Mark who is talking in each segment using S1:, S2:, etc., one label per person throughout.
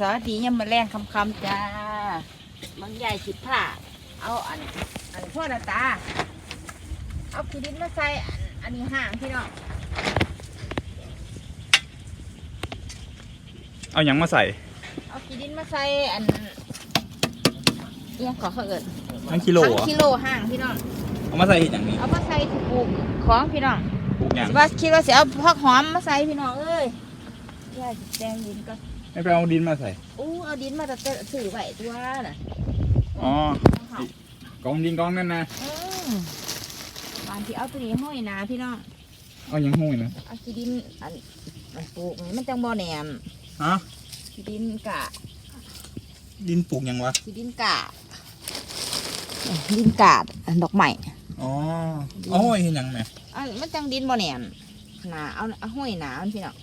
S1: สวัสดียามมาแรงคำคำๆจ้าบางใหญ่สิบผ้าเอาอันอันพ่อหน้าตา เอาขี้ดินมาใส่อันอันนี้ห่างพี่น้อง
S2: เอาหยังมาใส่
S1: เอาขี้ดินมาใส่อันเอียงขอเขาเอิด
S2: ทั้งกิโล
S1: ทั้ง
S2: เหรอ
S1: กิโลห่างพี่น้อง
S2: เอามาใส่เห็ดอย่างนี้
S1: เอามาใส่ถุงปลูกของพี่น้อง
S2: ปลูกหยัง
S1: สิว่าคิดว่าสิเอาผักหอมมาใส่พี่น้องเอ้ยยายสิแตงดินก็
S2: ไม่ไปเอาดินมาใส่
S1: อู้เอาดินมาแต่สื่อไว้ตัวน่ะ
S2: อ๋อกองดินกองนั่นนะ
S1: อืมบานที่เอาตัวนี้ห้อยหนาพี่น้อง
S2: เอาหยังห้อยนะ
S1: เอาขี้ดินอันมันปลูกนี่มันจังบ่แหนม
S2: ฮะ
S1: ขี้ดินกะ
S2: ดินปลูกหยังวะ
S1: ขี้ดินกะเอ้ยดินกาดอันดอกไม้
S2: อ๋อเอาห้อยเห็นหยังไหม
S1: อันมันจังดินบ่แหนมหนาเอาเอาห้อยหนามันพี่น้อง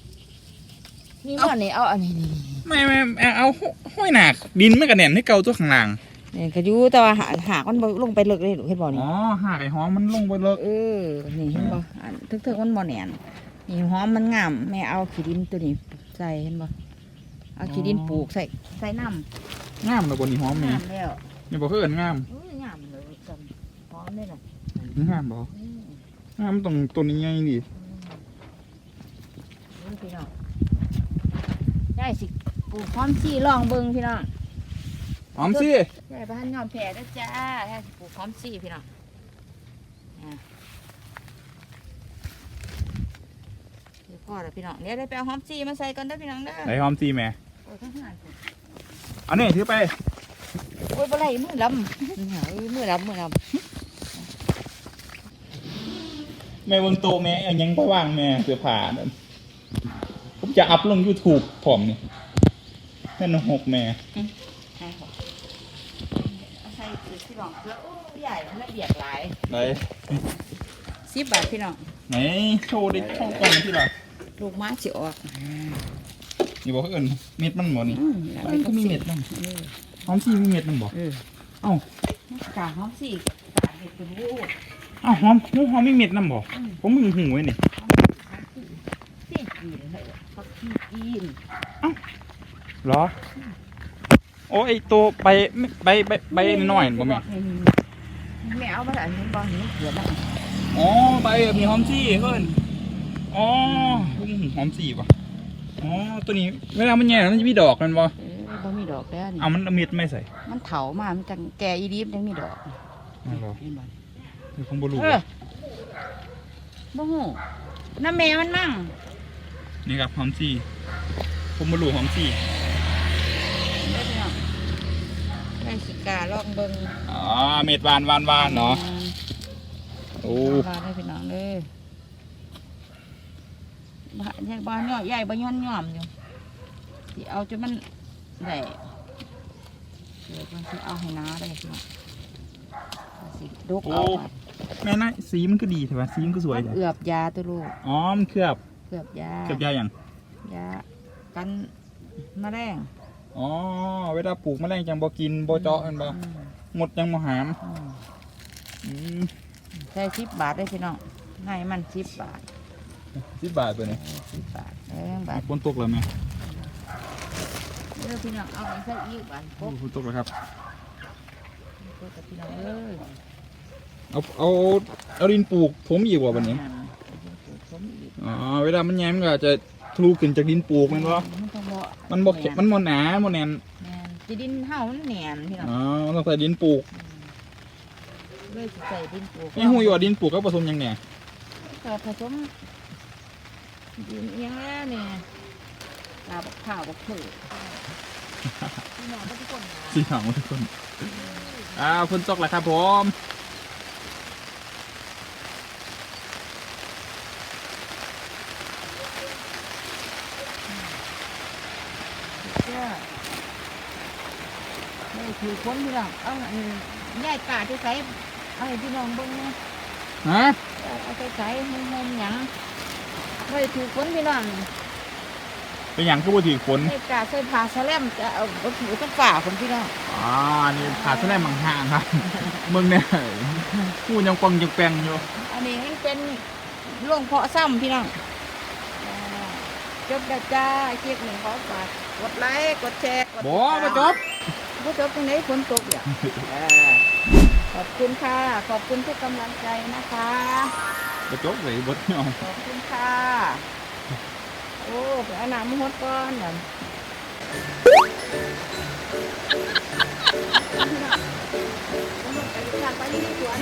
S1: นี่บ่นี่เอาอันนี้นี่
S2: ไม่ไม่ไม่เอาห้อยหนักดินไม่กระแหน่นให้เกาตัวข้างล่าง
S1: นี่ก็อยู่แต่ว่าหาหากมันบ่ลงไปลึกเลยลูกเห็นบ่นี่
S2: อ๋อหากไอ้หอมมันลงไปเลิก
S1: เออนี่เห็นบ่อันทึกๆมันบ่แหนมนี่หอมมันงามแม่เอาขี้ดินตัวนี้ใส่เห็นบ่เอาขี้ดินปลูกใส่ใส่น้ำ
S2: งามเลยบนนี้หอมแม่
S1: งามแล้ว
S2: อย่าบอกเพื่อนงาม
S1: อุ้ยงามเลยกันพร้อมเลยล่ะ
S2: งามบ่
S1: อืม
S2: งามตรงตัวนี้ไงดิ
S1: นี่พี่น้อง ได้สิปลูกพร้อมซี่ลองเบิ่งพี่น้อง
S2: หอมสิ
S1: ได้บ้านยอมแผ่แล้วจ้าได้สิปลูกพร้อมซี่พี่น้องอะเดี๋ยวพ่อแล้วพี่น้องเดี๋ยวได้ไปเอาหอมซี่มาใส่กันเด้อพี่น้องเด้อ
S2: ไหนหอมสิแม่
S1: โอ้ยทั้งหาน
S2: เอานี่ถือไป
S1: โอ้ยบ่ไรมือลำเฮ้ยมือลำมือล
S2: แม่เบิ่งโตแม่เอาหยังไปวางแม่เสื้อผ้านั่นผม จะอัพลง YouTube พร้อมนี่นั่นหกแม่ำ
S1: ให้พ่อเอาใส่พี่น้องเพื่อโอ้ยใหญ่มันละเอียดหลาย
S2: ไหน
S1: สิบบาทพี่น้อง
S2: ไหนโชว์ดิโชว์กล่องที่ละ
S1: ลูกไม้สิออก
S2: นี่บอกเอิญเม็ดมันบ่นี่
S1: อืม
S2: มันก็มีเม็ดมัน
S1: เออ
S2: หอมซี่มีเม็ดมันบ่
S1: เออ
S2: เอ้ากา
S1: หอมสิกาเห็ดเป็นวูด
S2: เอ้าหอมหมูหอมมีเม็ดนํบ่ผมมึงหูไว้นี่
S1: สิกินเลยพักขี้ กิน
S2: เหรอ โอ้ไอตัวใบใบใบใบน้อยๆบ่แม่
S1: แม่เอามาอันนี้บ่เห็นเกลือแล้ว
S2: อ๋อใบแบบมีหอมซี่เพิ่นอ๋อผมหูหอมซี่บ่อ๋อตัวนี้เวลามันแย่มันจะมีดอกมันบ่
S1: เออบ่มีดอกแล้วนี่
S2: เอามันเอาเม็ดไม่ใส่
S1: มันเถามามันจังแก่อีดีมจังมีดอก
S2: นั่นบ่
S1: เห็นบ่
S2: เดี๋ยวผมบ่รู้
S1: เออบ่ฮู้น้าแม่มันมั่ง
S2: นี่ครับหอมซี่ ผมบ่รู้หอมซี่
S1: เด้อพี่น้องได้สิกาลองเบิ่ง
S2: อ๋อเม็ดหวานหวานหวานเนาะโอ้
S1: บานได้พี่น้องเด้อบ้านยังบ้านย่อยใหญ่บ่ย้อนย่อมอยู่สิเอาจนมันได้เดี๋ยวมันสิเอาให้น้าได้พี่น้องสิดกเอามา
S2: แม่นะสีมันก็ดีใช่ปะสีมันก็สวย
S1: มัน
S2: เลย
S1: เอือบยาตัวลูก
S2: อ๋อมันเคลือบ
S1: เอือบยา
S2: เคลือบยาอย่าง
S1: ยา กันแมลง
S2: อ๋อ เวลาปลูกแมลงจังบ่กินบ่เจาะมันบ่
S1: อืม
S2: หมดจังบ่หาม
S1: อืม
S2: อืม
S1: ใส่สิบบาทได้พี่น้องให้มันสิบบาท
S2: สิบบาทตัวนี้
S1: สิบบาทเออบาท
S2: ฝนตกแล้วไหม
S1: เด้อพี่น้องเอาไปใส่อีกบาท
S2: โอ้ฝนตกแล้วครับ
S1: เด้อพี่น้องเอ้ย
S2: เอาเอาเอาดินปลูกผมอีกว่าบัดนี้
S1: ผมอีก
S2: อ๋อ เวลามันแย้มนก็อาจจะ ทะลุขึ้นจากดินปลูกแมันบ่
S1: มันต้องบ่
S2: มันบ่แข็งมันบ่หนาบ่แน่น
S1: แม่นสิดินเฮามันแหนนพี่น้อง
S2: อ๋อมันต้องใส่ดินปลูก
S1: เลยสิใส่ดินปลูก
S2: ไอ้หูยว่าดินปลูกก็ผสมหยังแหน่
S1: ก็ผสมดินเอียงแล้วเนี่ยกาบักข้าวบักเผือกพี่น้องทุกคนนะ
S2: สีขาวทุกคนอ่าฝนตกแล้วครับผม
S1: เจ้าไม่ถือคนพี่น้องเอาอันย่ายกาที่ใส่เอาให้พี่น้องเบิ่งนะ
S2: ฮะ
S1: เอาไปใส่ให้หอมหยังไม่ถือคนพี่น้อง
S2: เป็นหยังคือบ่ถือฝน
S1: กาใส่ผ้าสแลมจะเอาบ่ถือต้องฝ่าคนพี่น้อง
S2: อ๋อนี่ขาดแสลมห่างครับเมืองเนี่ยพูดยังปังยังแปลงอยู่
S1: อันนี้มันเป็นโรงเพาะซ้ำพี่น้อง จบแล้วจ้าคลิปหนึ่งขอฝากกดไลค์กดแชร์กด
S2: บ่มาจบ
S1: บ่จบตรงไหนฝนตกเนี่ยเออขอบคุณค่ะ ขอบคุณทุกกำลังใจนะคะ
S2: มาจบเลยบดยอม
S1: ขอบคุณค่ะ โอ้ไปเอาน้ำมาหดก่อนน่ะไปดูทางไปที่สวน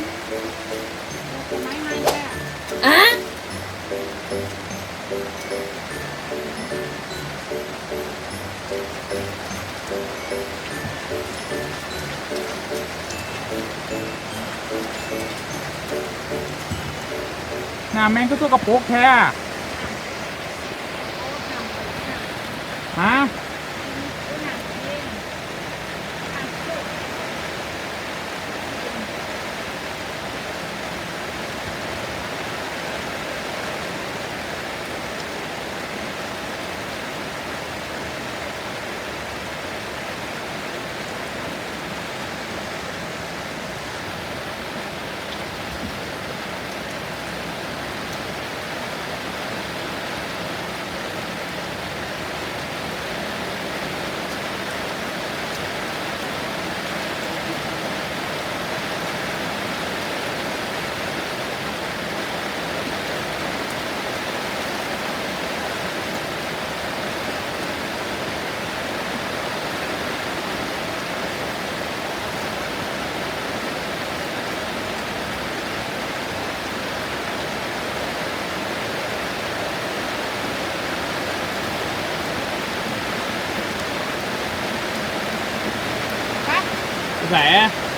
S1: น้ำ
S2: แม่งก็ตัวกระโปงแท้ฮะ แหว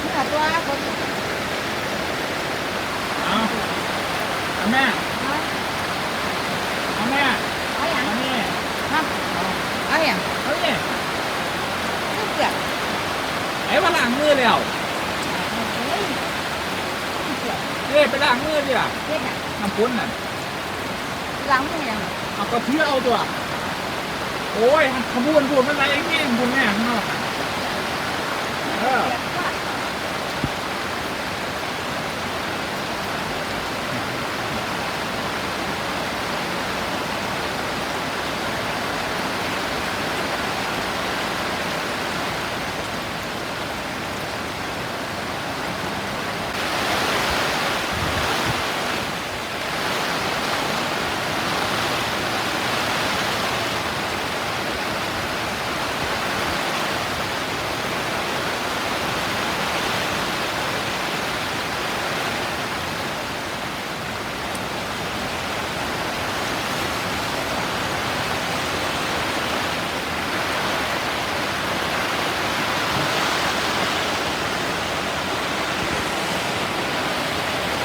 S1: เมื่อตัวคน
S2: เอาเอาแม่เอาแม่
S1: เอาอย่าง
S2: เอานี่
S1: ครับเอาอย่าง
S2: เอานี่
S1: นี่เกิด
S2: ไอ้มาล้างมือแล้ว
S1: เฮ้ยนี่เกิด
S2: เอ้ยไปล้างมือดิล่ะ
S1: เฮ็ดน่ะ
S2: น้ำพุนน่ะ
S1: ล้างมือยัง
S2: เอากระเพื่อเอาตัวโอ้ยขบวนพูดมันอะไรแห้งคุณแม่ข้างนอก อะ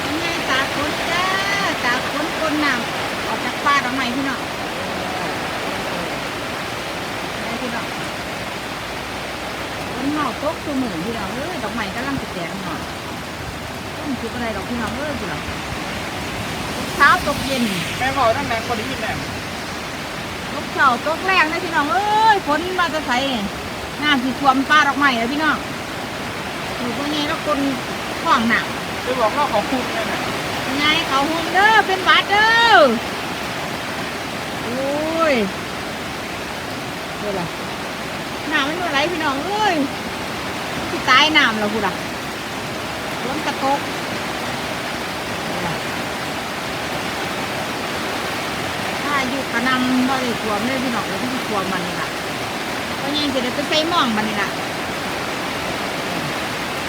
S2: เออ
S1: แม่ตากฝนจ้าตากฝนคนน้ำออกจากป่าดอกไม้ พี่น้องได้พี่น้องฝนเมาตกตัวหมื่นพี่น้องเอ้ยดอกไม้กำลังจะแตกหน่อยต้องคิดอะไรดอกพี่น้องเอ้ยพี่น้องเช้าตกเย็น
S2: แม่บอกนั่งแดงคนได้ยินแดง
S1: ตกเช้าตกแรงนะพี่น้องเอ้ยฝนมาจะใส่น้ำสีท่วมป่าดอกไม้เลยพี่น้องอยู่ตรงนี้แล้วคนขวางหนัก
S2: ไปบอกเล่าของคุณแม่น่ะ
S1: ไงเขาหุ่นเด้อเป็นบาดเด้อโอ้ ยเดี๋ยวล่ะน้ำมันบ่ไหลพี่น้องเอ้ยที่ตายน้ำแล้วกูล่ะฝนกระตกเดี๋ยวล่ะถ้าอยู่กระนำบ่ได้ท่วมเลยพี่น้องแล้วที่ท่วมมันนี่ล่ะก็ยังจะได้ไปใส่หม่องมันนี่ล่ะ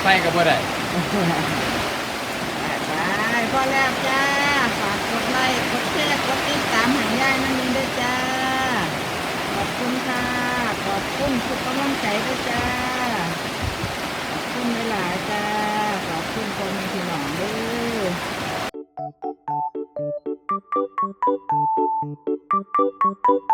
S2: ใส่กับบ่ได้
S1: ไปพอแล้วจ้า ฝากกดไลค์กดแชร์กดติดตามหายายนั่นเองด้วยจ้า ขอบคุณค่ะ ขอบคุณทุกกำลังใจด้วยจ้า ขอบคุณหลายๆจ้า ขอบคุณคนมีพี่น้องด้วย